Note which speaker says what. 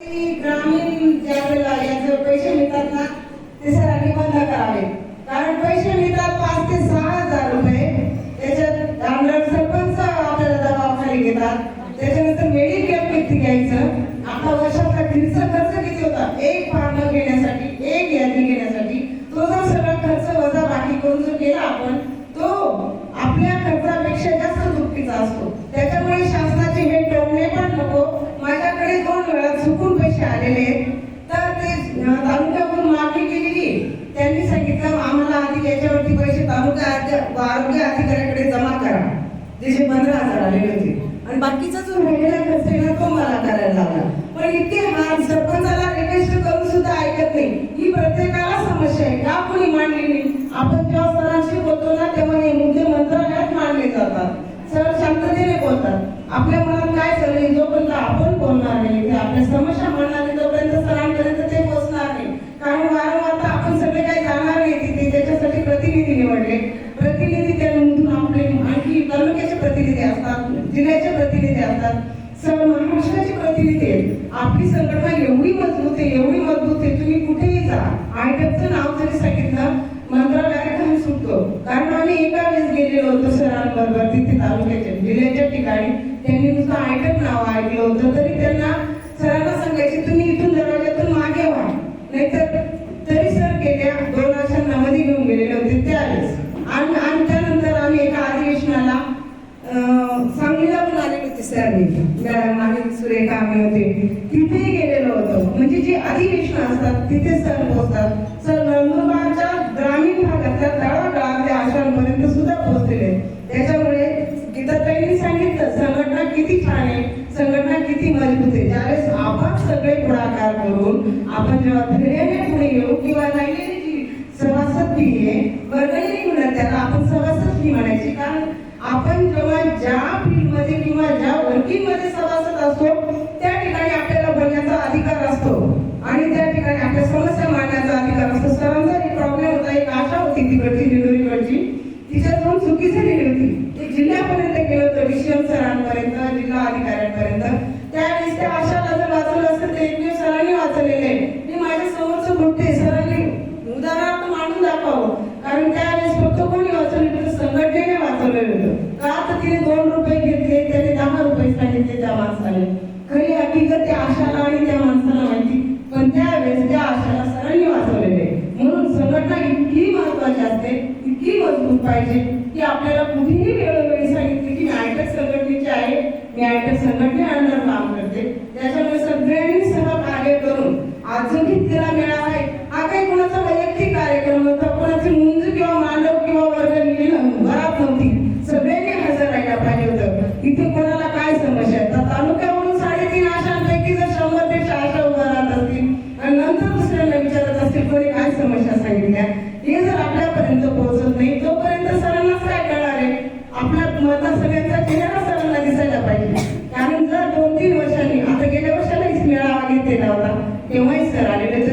Speaker 1: ग्रामीण ज्या वेळेला याचे पैसे मिळतात ना ते सरांनी बंद करावे. कारण पैसे मिळतात पाच ते सहा हजार रुपये. त्याच्यात आमदार सरपंच आपल्याला दबावाखाली घेतात. त्याच्यानंतर मेडिक्लेम किती घ्यायचं. आपला वर्षाचा खर्च खर्च किती होता? एक फार्म घेण्यासाठी एक यादी घेण्यासाठी. तो जर सगळा खर्च वजा बाकी करून जो केला आपण तो आपल्या खर्चापेक्षा जास्त दुःखीचा असतो. त्याच्यामुळे शासनाची हे ठेवणे पण नको. माझ्याकडे झालेले तर ते तालुक्यावरून मागणी केलेली. त्यांनी सांगितलं आम्हाला आधी याच्यावरती पैसे तालुका आरोग्य अधिकाऱ्याकडे जमा करा. जे पंधरा हजार आलेले होते. आणि बाकीचा जो राहिलेला खर्च आहे ना तो मला करायला लागला पण इतके हाल सरपंचाला रिक्वेस्ट करून सुद्धा ऐकत नाही. ही प्रत्येकाला समस्या आहे. का कोणी मांडली नाही? आपण जेव्हा सरांशी बोलतो ना तेव्हा हे मुद्दे मंत्रालयात मांडले जातात. सर शांततेने बोलतात. आपल्या मनात काय चाललंय जोपर्यंत आपण बोलणार नाही ते आपल्या समस्या म्हणणार नाही तोपर्यंत सरांपर्यंत ते पोहोचणार नाही कारण वारंवार तर आपण सगळे काही जाणार नाही तिथे त्याच्यासाठी प्रतिनिधी निवडले प्रतिनिधी त्यामधून आपले आणखी तालुक्याचे प्रतिनिधी असतात जिल्ह्याचे प्रतिनिधी असतात सर्व महाराष्ट्राचे प्रतिनिधी आहेत. आपली संघटना एवढी मजबूत आहे एवढी मजबूत आहे तुम्ही कुठेही जा. आयटकचं नाव जरी सांगितलं मंत्रालयात आम्ही सुटतो. कारण आम्ही एका वेळेस गेलेलो होतो सरांबरोबर तिथे तालुक्याच्या जिल्ह्याच्या ठिकाणी. त्यांनी नुसतं आयटक नाव ऐकलं होतं तरी त्यांना सरांना सांगायचे तुम्ही इथून दरवाजातून मागे व्हा नाहीतर तरी सर गेल्या दोन वर्षांना मध्ये घेऊन गेलेले होते त्यावेळेस आणि आणि त्यानंतर आम्ही एका अधिवेशनाला अं, सांगलीला पण आलेले मॅडम सुरेखा आम्ही होते. तिथेही गेलेलो होतो. म्हणजे जे अधिवेशन असतात तिथे सर पोहोचतात. सर नंदुरबारच्या ग्रामीण भागातल्या तळागाळातल्या आश्रमपर्यंत सुद्धा पोहोचलेले. त्याच्यामुळे गीताताईंनी सांगितलं संघटना किती छान आहे. संघटना किती मजबूत आहे. ज्यावेळेस आपण सगळे पुढाकार करून आपण जेव्हा धैर्याने पुढे येऊ किंवा राहिलेली जी सभासद फी आहे वर्गणी नाही त्याला आपण सभासद फी म्हणायची. कारण आपण जेव्हा ज्या फील्डमध्ये किंवा ज्या वर्किंगमध्ये सभासद असतो त्या ठिकाणी आपल्याला बोलण्याचा अधिकार असतो. आणि त्या ठिकाणी आपल्या समस्या मांडण्याचा अधिकार असतो. सरांचा एक प्रॉब्लेम होता एक आशा होती तिकडची तिच्या दोन चुकीचं झालेली होती. ते जिल्ह्यापर्यंत गेलं होतं विषम सरांपर्यंत जिल्हा अधिकाऱ्यांपर्यंत. त्यावेळेस त्या आशाला जर वाचवलं असतं ते एकमेव सरांनी वाचलेले आहे. मी माझ्या समोरचं बघते सरांनी उदाहरणार्थ मांडून दाखवावं. कारण त्यावेळेस फक्त कोणी वाचवले होतं संघटनेने वाचवलेलं होतं. का? तर तिने दोन रुपये घेतले. पण त्यावेळेस त्या आशाला सरांनी वाचवलेले. म्हणून संघटना इतकी महत्वाची असते इतकी मजबूत पाहिजे की आपल्याला कुणीही वेळोवेळी सांगितले की मी आयटक संघटनेची आहे मी आयटक संघटने अंडर काम करते. त्याच्यामुळे सगळ्यांनी सहकार्य करून आज तिला आपला मता सगळ्यांचा चेहरा सर्वांना दिसायला पाहिजे. कारण जर दोन तीन वर्षांनी आता गेल्या वर्षालाच मेळावा घेतलेला होता तेव्हाही सर आलेले